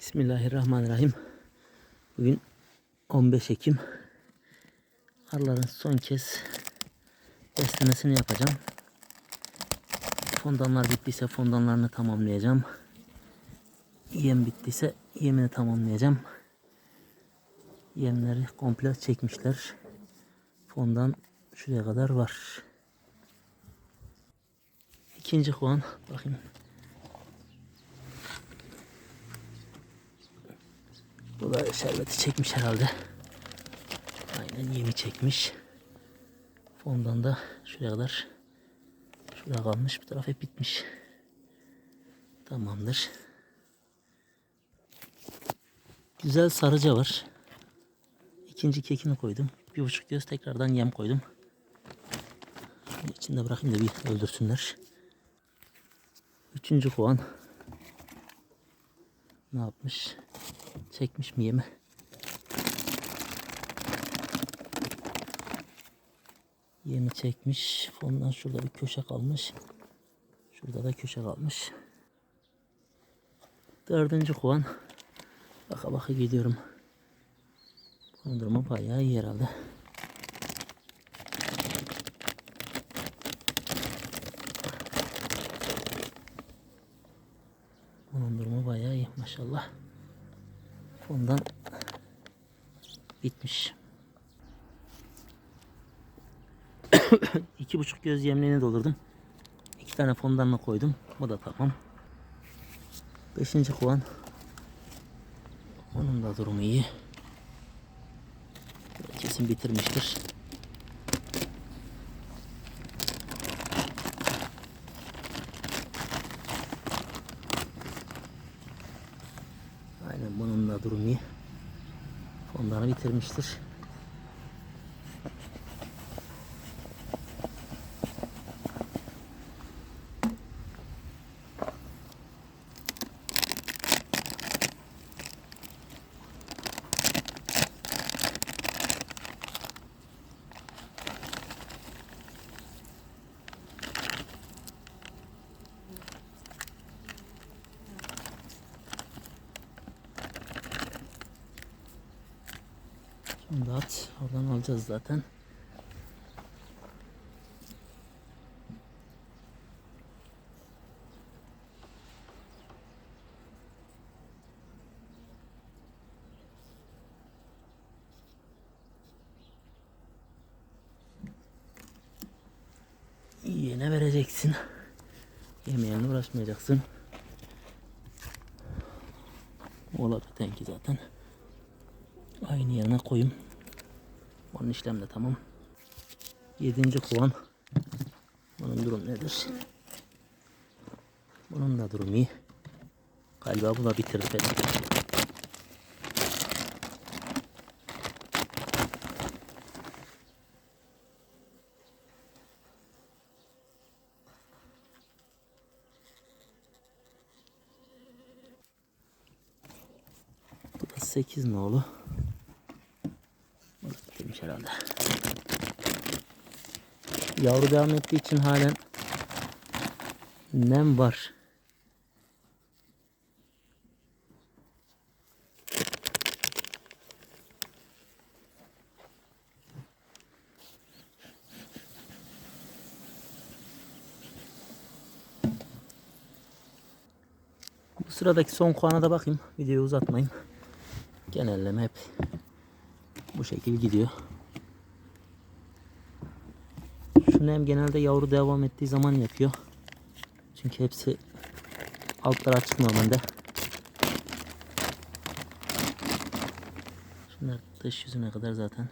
Bismillahirrahmanirrahim. Bugün 15 Ekim. Arıların son kez beslemesini yapacağım. Fondanlar bittiyse fondanlarını tamamlayacağım. Yem bittiyse yemini tamamlayacağım. Yemleri komple çekmişler. Fondan şuraya kadar var. İkinci kovan bakayım. Da şerbeti çekmiş herhalde. Aynen yemi çekmiş. Fondan da şuraya kadar şuraya kalmış. Bu taraf hep bitmiş. Tamamdır. Güzel sarıca var. İkinci kekini koydum. Bir buçuk göz tekrardan yem koydum. Şunu içinde bırakayım da bir öldürsünler. Üçüncü kovan. Ne yapmış? Çekmiş mi yemi? Yemi çekmiş. Fondan şurada bir köşe kalmış. Şurada da köşe kalmış. Dördüncü kovan. Baka baka gidiyorum. Durumu bayağı iyi herhalde. Durumu bayağı iyi maşallah. Fondan bitmiş. İki buçuk göz yemliğini doldurdum. İki tane fondanla koydum. Bu da tamam. Beşinci kovan. Onun da durumu iyi. Kesin bitirmiştir. İyi. Fonlarını bitirmiştir. Onu da at. Oradan alacağız zaten. Yine vereceksin. Yemeğine uğraşmayacaksın. Ola tenki zaten. Aynı yerine koyayım. Onun işlem de tamam. Yedinci kovan. Bunun durum nedir? Bunun da durumu iyi. Galiba bu da bitirdi beni. Bu da 8 nolu. Bitirmiş herhalde. Yavru devam ettiği için halen nem var. Bu sıradaki son kuana da bakayım. Videoyu uzatmayayım. Genelleme hep bu şekil gidiyor. Şu nem genelde yavru devam ettiği zaman yapıyor. Çünkü hepsi altları açık normalde. Şunlar dış yüzüne kadar zaten